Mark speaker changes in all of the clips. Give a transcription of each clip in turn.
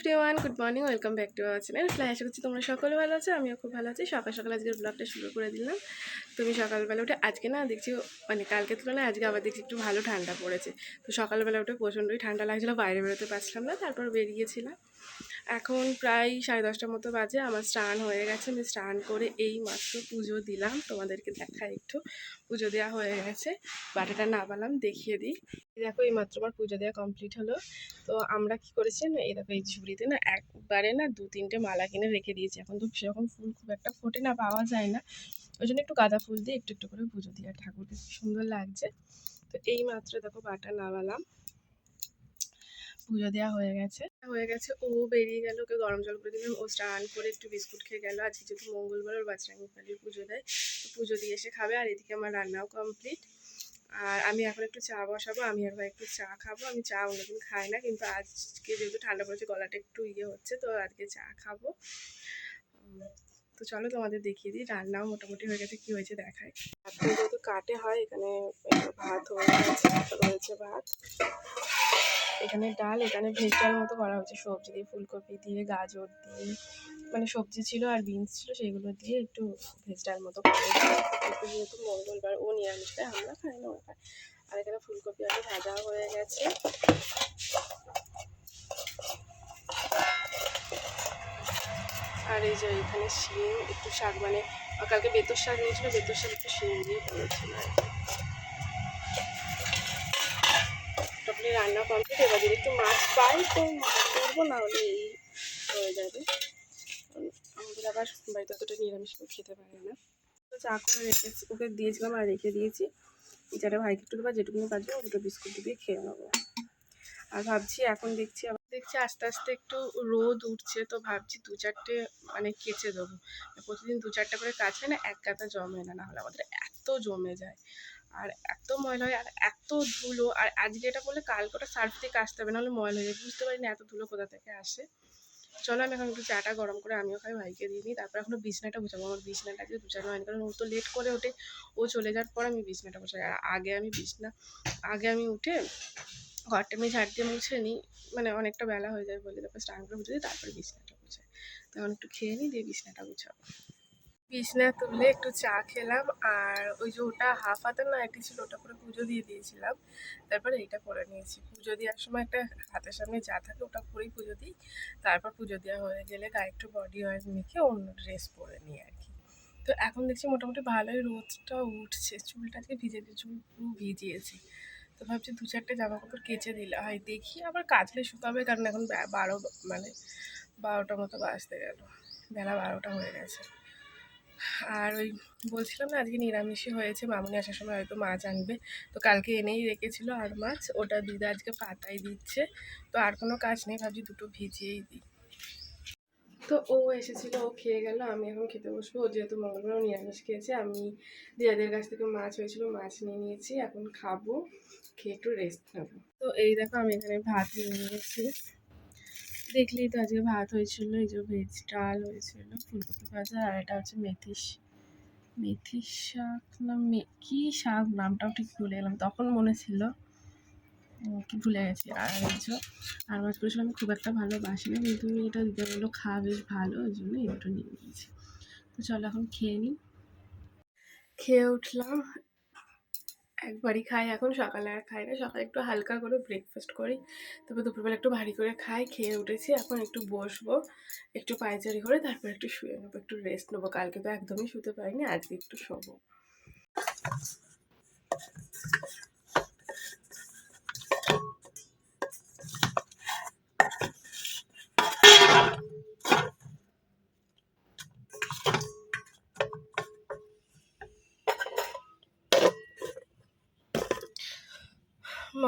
Speaker 1: Everyone good morning welcome back to our channel fly আশা করছি তোমরা সকলে ভালো আছো, আমিও খুব ভালো আছি। সকাল সকাল আজকের ব্লগটা শুরু করে দিলাম। তুমি সকালবেলা উঠে, আজকে না দেখছি মানে কালকে তুলনায় আজকে আবার দেখছি একটু ভালো ঠান্ডা পড়েছে। তো সকালবেলা উঠে প্রচণ্ডই ঠান্ডা লাগছিল, বাইরে বেরোতে পারছিলাম না, তারপর বেরিয়েছিলাম। এখন প্রায় সাড়ে দশটার মতো বাজে। আমার স্নান হয়ে গেছে। আমি স্নান করে এই মাত্র পুজো দিলাম। তোমাদেরকে দেখাই একটু। পুজো দেওয়া হয়ে গেছে। বাটাটা নামালাম, দেখিয়ে দিই। দেখো, এই মাত্র আমার পুজো দেওয়া কমপ্লিট হলো। তো আমরা কি করেছি না এই দেখো, এই ঝুড়িতে না একবারে না দু তিনটে মালা কিনে রেখে দিয়েছি। এখন তো সেরকম ফুল খুব একটা ফোটে না, পাওয়া যায় না। ওই জন্য একটু গাঁদা ফুল দিয়ে একটু একটু করে পুজো দিই। আর ঠাকুরকে সুন্দর লাগছে। তো এই মাত্র দেখো, বাটা নামালাম। পুজো দেওয়া হয়ে গেছে। হয়ে গেছে, ও বেরিয়ে গেল, ওকে গরম জল করে দিলাম। ও স্নান করে একটু বিস্কুট খেয়ে গেল। আজকে যেহেতু মঙ্গলবার, ওর বাচ্চারাঙ্গি পালির পুজো দেয়। তো পুজো দিয়ে এসে খাবে, আর এদিকে আমার রান্নাও কমপ্লিট আর আমি এখন একটু চা বসাবো, আমি আর ভাই একটু চা খাব। আমি চা অন্যদিন খাই না, কিন্তু আজকে যেহেতু ঠান্ডা পড়েছে, গলাটা একটু ইয়ে হচ্ছে, তো আজকে চা খাব। তো চলো তোমাদের দেখিয়ে দিই, রান্নাও মোটামুটি হয়ে গেছে, কি হয়েছে দেখাই। এখন যেহেতু কাটে হয়, এখানে ভাত হয়ে গেছে রয়েছে ভাত। এখানে ডাল, এখানে ভেজ ডাল মতো করা হয়েছে। সবজি দিয়ে ফুলকপি দিয়ে, গাজর দিয়ে মানে সবজি ছিল আর বিনস ছিল সেইগুলো দিয়ে একটু ভেজ ডাল মতো করা হয়েছে। যেহেতু মঙ্গলবার ও নিরামিষ খায় আমরা খাই না খায় আর এখানে ফুলকপি আলু ভাজা হয়ে গেছে। আর এই যে এখানে শিম, একটু শাক মানে কালকে বেতর শাক নিয়েছিল বেতর শাক একটু শিম দিয়ে করেছিল আর কি। তারপরে রান্না কমপ্লিট এবার যদি একটু মাছ পাই তো মাছ করব না হলে এই হয়ে যাবে। আমাদের আবার বাড়িতে অতটা নিরামিষ খেতে পারে না। তো চা করে রেখেছি, ওকে দিয়েছিলাম আর রেখে দিয়েছি। যারা ভাইকে একটু দেবা, যেটুকুনি পারবে দুটো বিস্কুট দিয়ে খেয়ে নেব। আর ভাবছি এখন দেখছি আবার দেখছি আস্তে আস্তে একটু রোদ উঠছে, তো ভাবছি দু চারটে মানে কেচে দেবো। প্রতিদিন দু চারটে করে কাছে না, এক কাতা জমে না না হলে আমাদের এত জমে যায়। আর এত ময়লা হয়, আর এত ধুলো, আর আজকে এটা বলে কালকে ওটা সার্ফ দিয়ে কাচতে হবে, নাহলে ময়লা হয়ে যায় বুঝতে পারি না এত ধুলো কোথা থেকে আসে। চলো আমি এখন একটু চাটা গরম করে আমিও খাই, ভাইকে দিয়ে নিই তারপর এখনও বিছনাটা গুছাবো, আমার বিছনাটা আজকে গুছানো হয়নি, কারণ ও তো লেট করে ওঠে। ও চলে যাওয়ার পর আমি বিছনাটা গুছাই, আর আগে আমি বিছনা, আগে আমি উঠে ঘরটা আমি ঝাড় দিয়ে মুছে নিই মানে অনেকটা বেলা হয়ে যায় বলে, তারপর স্নান করে মুছে দিই তারপরে বিছনাটা গুছাই। তখন একটু খেয়ে নিই, দিয়ে বিছনাটা গুছাবো। বিছনা তুললে একটু চা খেলাম আর ওই যে ওটা হাফ হাতের না একটি ছিল, ওটা করে পুজো দিয়ে দিয়েছিলাম। তারপরে এইটা করে নিয়েছি। পুজো দেওয়ার সময় একটা হাতের সামনে যা থাকে ওটা করেই পুজো দিই। তারপর পুজো দেওয়া হয়ে গেলে গায়ে একটু বডি অয়েল মেখে অন্য ড্রেস পরে নিই আর কি। তো এখন দেখছি মোটামুটি ভালোই রোদটা উঠছে। চুলটা আজকে ভিজে দিয়ে চুল পুরো ভিজিয়েছি। তো ভাবছি দু চারটে জামা কাপড় কেচে দিলে হয়। দেখি আবার কাচলে শুকাবে, কারণ এখন বারো মানে বারোটার মতো বাজতে গেল। বেলা বারোটা হয়ে গেছে। আর ওই বলছিলাম না, আজকে নিরামিষই হয়েছে, মামুনি আসার সময় হয়তো মাছ আনবে। তো কালকে এনেই রেখেছিল আর মাছ, ওটা দিদা আজকে পাতায় দিচ্ছে। তো আর কোনো কাজ নেই, ভাবছি দুটো ভিজিয়েই দিই। তো ও এসেছিল, ও খেয়ে গেল, আমি এখন খেতে বসবো। ও যেহেতু মঙ্গলবার নিরামিষ খেয়েছে, আমি দিদাদের কাছ থেকে মাছ হয়েছিল, মাছ নিয়ে নিয়েছি, এখন খাব, খেয়ে একটু রেস্ট নেব। তো এই দেখো, আমি এখানে ভাত নিয়ে নিয়েছি। দেখলেই তো আজকে ভাত হয়েছিল, এই যে ভেজ ডাল হয়েছিল, ফুলকপি ভাজা, আর এটা হচ্ছে মেথি মেথি শাক না কী শাক? নামটাও ঠিক ভুলে গেলাম, তখন মনে ছিল। কি ভুলে গেছি? আর যে আর মাছ করেছিল, আমি খুব একটা ভালোবাসি না কিন্তু এটা দিতে বলল, খা, বেশ ভালো ওই জন্য এই দুটো নিয়ে নিয়েছি। তো চলো এখন খেয়ে নিই। খেয়ে উঠলাম একবারই খাই, এখন সকালে আর খাই না। সকালে একটু হালকা করে ব্রেকফাস্ট করি। তারপর দুপুরবেলা একটু ভারী করে খাই, খেয়ে উঠেছি। এখন একটু বসবো, একটু পায়চারি করে তারপর একটু শুয়ে নেব, একটু রেস্ট নেব। কালকে তো একদমই শুতে পারিনি, আজকে একটু শোবো।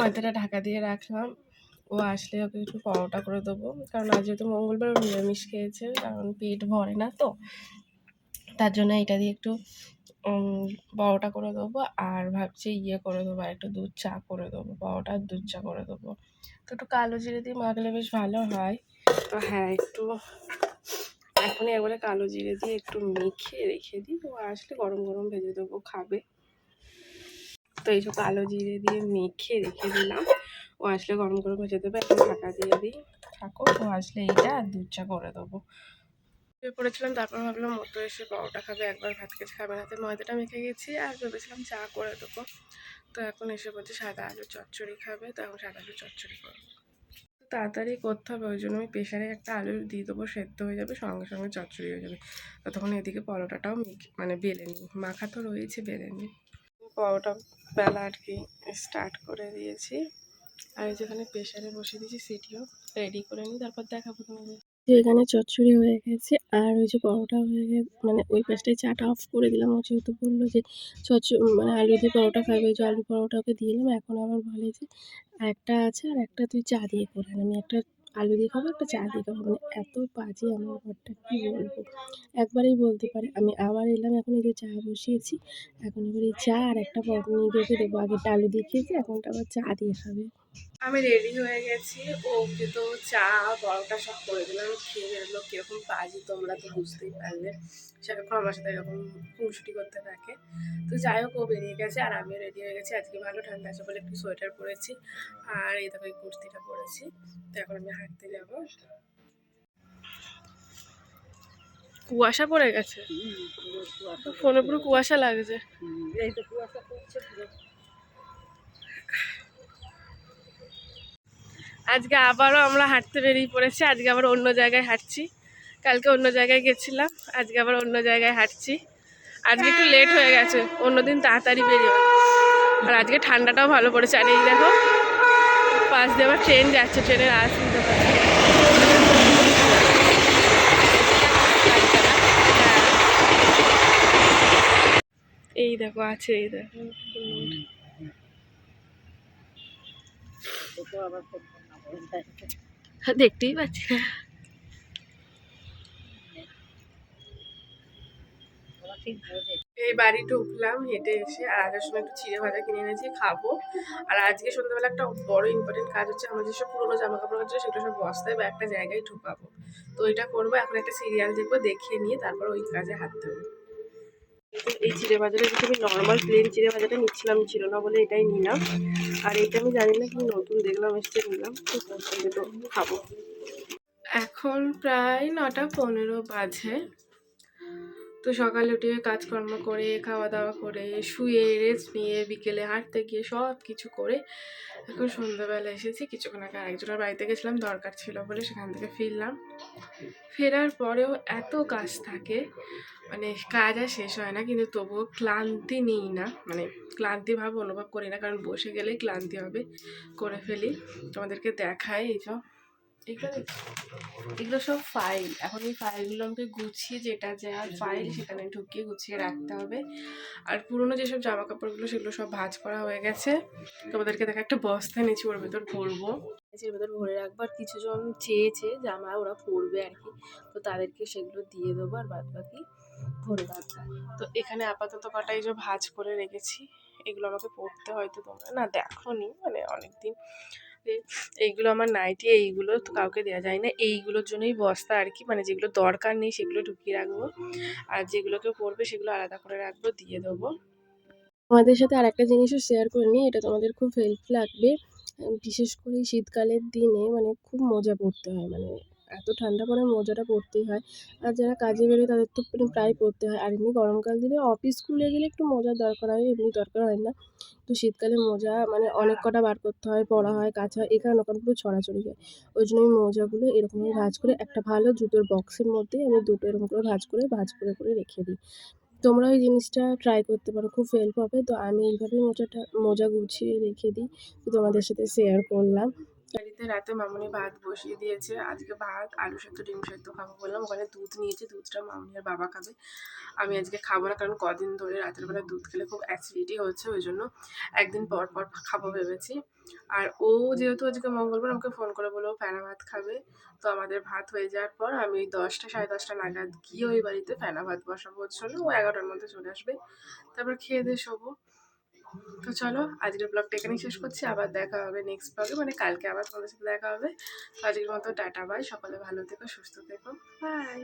Speaker 1: ময়দাটা ঢাকা দিয়ে রাখলাম। ও আসলে ওকে একটু পরোটা করে দেবো। কারণ আজ যেহেতু মঙ্গলবার নিরামিষ খেয়েছে, কারণ পেট ভরে না তো। তার জন্য এটা দিয়ে একটু পরোটা করে দেবো আর ভাবছি ইয়ে করে দেবো আর একটু দুধ চা করে দেবো পরোটা দুধ চা করে দেবো। তো একটু কালো জিরে দিয়ে মাখলে বেশ ভালো হয়। তো হ্যাঁ একটু এখনই একবারে কালো জিরে দিয়ে একটু মেখে রেখে দিই। ও আসলে গরম গরম ভেজে দেবো, খাবে। তো এই যে কালো জিরে দিয়ে মেখে রেখে দিলাম। ও আসলে গরম গরম ভেজে দেবে এখন ঢাকা দিয়ে দিই। থাকো ও আসলে এইটা আর দুধ চা করে দেবো। শুয়ে পড়েছিলাম তারপর ভাবলাম মতো এসে পরোটা খাবে একবার ভাত খেতে খাবে হাতে ময়দাটা মেখে গেছি আর ভেবেছিলাম চা করে দেবো। তো এখন এসে বলছে সাদা আলু চচ্চড়ি খাবে তো এখন সাদা আলু চচ্চড়ি করব। তো তাড়াতাড়ি করতে হবে ওই জন্য আমি প্রেশারে একটা আলু দিয়ে দেবো সেদ্ধ হয়ে যাবে সঙ্গে সঙ্গে চচ্চড়ি হয়ে যাবে। ততক্ষণ এদিকে পরোটাটাও মেখে মানে বেলে নিই মাখা তো রয়েছে বেলে নিই পরোটা বেলা আর কি স্টার্ট করে দিয়েছি। আর যেখানে প্রেশারে বসে দিয়েছি, সেটিও রেডি করে নিই, তারপর দেখাবো তোমাদের। এখানে চচ্চড়ি হয়ে গেছে, আর ওই যে পরোটা হয়ে গেছে মানে ওই পাশটায় চাটা অফ করে দিলাম। ও যেহেতু বলল যে চচ্চ মানে আলু দিয়ে পরোটা খাবে, ওই যে আলু পরোটাকে দিয়ে দিলাম। এখন আবার বলে যে একটা আছে আর একটা তুই চা দিয়ে করে। আমি একটা আলু দিয়ে খাব, একটা চা দিয়ে খাব। মানে এত বাজে আমার ঘরটা, কি বলব? একবারেই বলতে পারে, আমি আবার এলাম, এখন এই যে চা বসিয়েছি। এখন এবার এই চা আর একটা পরোটা নিয়ে দেবো। আগেরটা আলু দিয়ে খেয়েছি এখনটা আবার চা দিয়ে খাবে। আমি রেডি হয়ে গেছি। ওকে তো চা পরোটা সব করে দিলাম খেয়ে বেরোলো কীরকম বাজি তোমরা তো বুঝতেই পারলে। সেরকম আমার সাথে এরকম খুনসুটি করতে থাকে। তো যাই হোক ও বেরিয়ে গেছে আর আমিও রেডি হয়ে গেছি। আজকে ভালো ঠান্ডা আছে বলে একটু সোয়েটার পরেছি। আর এই দেখো এই কুর্তিটা পরেছি। তো এখন আমি হাঁটতে যাব। কুয়াশা পড়ে গেছে? ফোনে পুরো কুয়াশা লাগছে। আজকে আবারও আমরা হাঁটতে বেরিয়ে পড়েছি আজকে আবার অন্য জায়গায় হাঁটছি। কালকে অন্য জায়গায় গেছিলাম আজকে আবার অন্য জায়গায় হাঁটছি। আজকে একটু লেট হয়ে গেছে অন্যদিন তাড়াতাড়ি বেরিয়ে। আর আজকে ঠান্ডাটাও ভালো পড়েছে আর এই দেখো পাশ দিয়ে আবার ট্রেন যাচ্ছে ট্রেনের আওয়াজ শুনতে পাচ্ছি। এই দেখো আছে এই দেখো। দেখতেই পাচ্ছি। এই বাড়ি ঢুকলাম হেঁটে এসে, আর আসার সময় একটু চিড়ে ভাজা কিনে এনেছি, খাব। আর আজকে সন্ধ্যাবেলা একটা বড় ইম্পর্টেন্ট কাজ হচ্ছে, আমার যেসব পুরোনো জামা কাপড় আছে সেগুলো সব বস্তায় বা একটা জায়গায় ঢুকাবো। তো এটা করব, এখন একটা সিরিয়াল দেখব, দেখিয়ে নিয়ে তারপর ওই কাজে হাত দেবো। এই চিড়ে ভাজাটা যেটা আমি নর্মাল প্লেন চিড়ে ভাজাটা নিচ্ছিলাম, ছিল না বলে এটাই নিলাম। আর এটা আমি জানি না কি নতুন দেখলাম, এসছে, নিলাম। খাব। এখন প্রায় নটা পনেরো বাজে। তো সকালে উঠে কাজকর্ম করে খাওয়া দাওয়া করে, শুয়ে রেস্ট নিয়ে বিকেলে হাঁটতে গিয়ে সব কিছু করে এখন সন্ধ্যাবেলা এসেছি। কিছুক্ষণ আগে আরেকজনের বাড়িতে গেছিলাম, দরকার ছিল বলে সেখান থেকে ফিরলাম। ফেরার পরেও এত কাজ থাকে মানে কাজ আর শেষ হয় না, কিন্তু তবুও ক্লান্তি নিই না। মানে ক্লান্তি ভাব অনুভব করি না, কারণ বসে গেলেই ক্লান্তি হবে, করে ফেলি। তোমাদেরকে দেখায় এগুলো দেখছ? এগুলো সব ফাইল এখন এই ফাইলগুলো আমাকে গুছিয়ে যেটা যার ফাইল সেখানে ঢুকিয়ে গুছিয়ে রাখতে হবে। আর পুরনো যেসব জামা কাপড়গুলো সেগুলো সব ভাঁজ করা হয়ে গেছে। তোমাদেরকে দেখা একটা বস্তা নিচে ওর ভেতর ভরবো। এর ভেতর ভরে রাখব। আর কিছুজন চেয়েছে জামা ওরা পরবে আর কি। তো তাদেরকে সেগুলো দিয়ে দেবো আর বাদ বাকি ভরে রাখব তো এখানে আপাতত কটা এই যে ভাঁজ করে রেখেছি। এগুলো আমাকে পরতে হয়তো তোমরা না দেখো নি মানে অনেকদিন এই- এইগুলো আমার নাইটি, এইগুলো কাউকে দেওয়া যায় না। এইগুলোর জন্যই বস্তা আর কি মানে যেগুলো দরকার নেই সেগুলো ঢুকিয়ে রাখব। আর যেগুলোকে পরবে সেগুলো আলাদা করে রাখব, দিয়ে দেবো। তোমাদের সাথে আর একটা জিনিসও শেয়ার করে নিই, এটা তোমাদের খুব হেল্প লাগবে। বিশেষ করে শীতকালের দিনে মানে খুব মজা পড়তে হয় মানে এত ঠান্ডা পড়ে মোজাটা পরতেই হয়। আর যারা কাজে বেরোয় তাদের তো প্রায় পরতে হয়। আর এমনি গরমকাল দিলে অফিস স্কুলে গেলে একটু মোজার দরকার হয়, এমনি দরকার হয় না। তো শীতকালে মোজা মানে অনেক কটা বার করতে হয়, পড়া হয় কাচা হয় এখানে ওখানে পুরো ছড়াছড়ি যায় ওই জন্য আমি মোজাগুলো এরকমভাবে ভাজ করে একটা ভালো জুতোর বক্সের মধ্যে আমি দুটো এরকম করে ভাঁজ করে, ভাজ করে করে রেখে দিই। তোমরা ওই জিনিসটা ট্রাই করতে পারো, খুব হেল্প হবে। তো আমি এইভাবেই মোজাটা, মোজা গুছিয়ে রেখে দিই। তোমাদের সাথে শেয়ার করলাম। বাড়িতে রাতে মামুনি ভাত বসিয়ে দিয়েছে। আজকে ভাত, আলু সেদ্ধ, ডিম সেদ্ধ খাব বললাম। ওখানে দুধ নিয়েছে, দুধটা মামুনি আর বাবা খাবে। আমি আজকে খাব না, কারণ কদিন ধরে রাতের বেলা দুধ খেলে খুব অ্যাসিডিটি হচ্ছে, ওই জন্য একদিন পর পর খাব ভেবেছি। আর ও যেহেতু আজকে মঙ্গলবার, আমাকে ফোন করে বলল ফেনা ভাত খাবে। তো আমাদের ভাত হয়ে যাওয়ার পর আমি দশটা, সাড়ে দশটা নাগাদ গিয়ে ওই বাড়িতে ফেনা ভাত বসাবো। জন্য ও এগারোটার মধ্যে চলে আসবে। তারপর খেয়ে দিয়ে শোবো। তো চলো, আজকের ব্লগটা এখানেই শেষ করছি। আবার দেখা হবে নেক্সট ব্লগে মানে কালকে আবার তোমাদের সাথে দেখা হবে। আজকের মতো টাটা বাই সকালে ভালো থেকো, সুস্থ থেকো। বাই